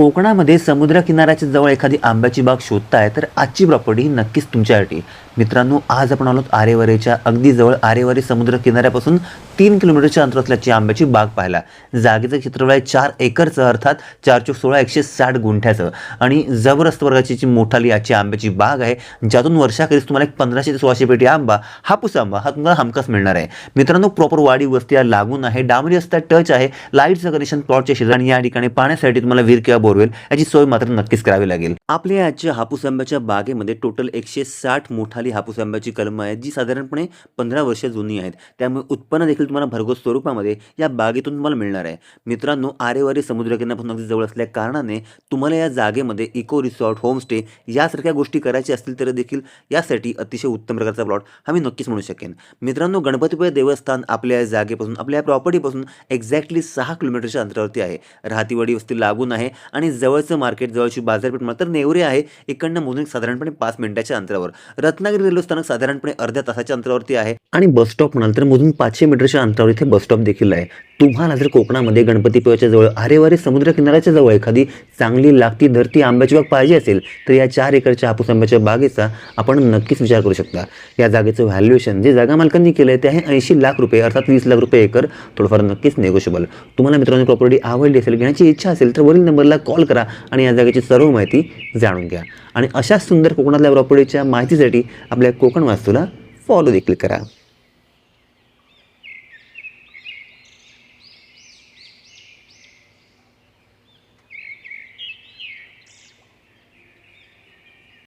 कोकणामध्ये समुद्रकिनाऱ्याच्या जवळ एखादी आंब्याची बाग शोधताय तर आजची प्रॉपर्टी ही नक्कीच तुमच्यासाठी. मित्रांनो आज आपण आलो आरेवरेच्या अगदी जवळ आरेवरे समुद्र किनाऱ्यापासून तीन किलोमीटरच्या अंतर असल्याची आंब्याची बाग पाहायला. जागेचं क्षेत्रफळ आहे चार एकरचं अर्थात चार चौक सोळा एकशे साठ गुंठ्याचं. आणि जबरदस्त वर्गाची जी मोठाली आजची आंब्याची बाग आहे ज्यातून वर्षाखेरीस तुम्हाला एक पंधराशे ते सोळाशे पेटी आंबा हापूस आंबा हा तुम्हाला हमखास मिळणार आहे. मित्रांनो प्रॉपर वाडी वस्ती या लागून आहे डांबरी रस्ता टच आहे लाईटचं कनेक्शन प्लॉटच्या शेजारी आणि या ठिकाणी पाण्यासाठी तुम्हाला विहीर किंवा बोरवेल याची सोय मात्र नक्कीच करावी लागेल. आपल्या आजच्या हापूस आंब्याच्या बागेमध्ये टोटल एकशे साठ मोठा मोठाली हापूस आंब्याची कलमं आहेत जी साधारणपणे पंधरा वर्ष जुनी आहेत. त्यामुळे उत्पन्न देखील तुम्हाला भरघोस स्वरूपामध्ये या बागेतून तुम्हाला मिळणार आहे. मित्रांनो आरेवारी समुद्रकिनाऱ्यापासून अगदी जवळ असल्या कारणाने तुम्हाला या जागेमध्ये इको रिसॉर्ट होमस्टे यासारख्या गोष्टी करायच्या असतील तर देखील यासाठी अतिशय उत्तम प्रकारचा प्लॉट हा मी नक्कीच म्हणू शकेन. मित्रांनो गणपतीपुळे देवस्थान आपल्या या जागेपासून आपल्या या प्रॉपर्टीपासून एक्झॅक्टली सहा किलोमीटरच्या अंतरावरती आहे. राहतीवाडी वस्ती लागून आहे आणि जवळचं मार्केट जवळची बाजारपेठ मात्र तर नेवरे आहे इकडनं मोजून साधारणपणे पाच मिनिटाच्या अंतरावर. रत्ना रत्नागिरी रेल्वे स्थानक साधारणपणे अर्ध्या तासाच्या अंतरावरती आहे. आणि बस स्टॉप म्हणाल तर मधून पाचशे मीटरच्या अंतरावर इथे बस स्टॉप देखील आहे. तुम्हाला जर कोकणामध्ये गणपतीपुळ्याच्या जवळ आरेवारी समुद्र किनाऱ्याच्या जवळ एखादी चांगली लागती धरती आंब्याची बाग पाहिजे असेल तर या चार एकरच्या हापूस आंब्याच्या बागेचा आपण नक्कीच विचार करू शकता. या जागेचं व्हॅल्युएशन जे जागा मालकांनी केलं आहे ते आहे ऐंशी लाख रुपये अर्थात वीस लाख रुपये एकर थोडंफार नक्कीच नेगोशिएबल तुम्हाला मित्रांनो प्रॉपर्टी आवडली असेल घेण्याची इच्छा असेल तर वरील नंबरला कॉल करा आणि या जागेची सर्व माहिती जाणून घ्या. आणि अशाच सुंदर कोकणातल्या प्रॉपर्टीच्या माहितीसाठी आपल्या कोकण वास्तूला फॉलो देखील करा.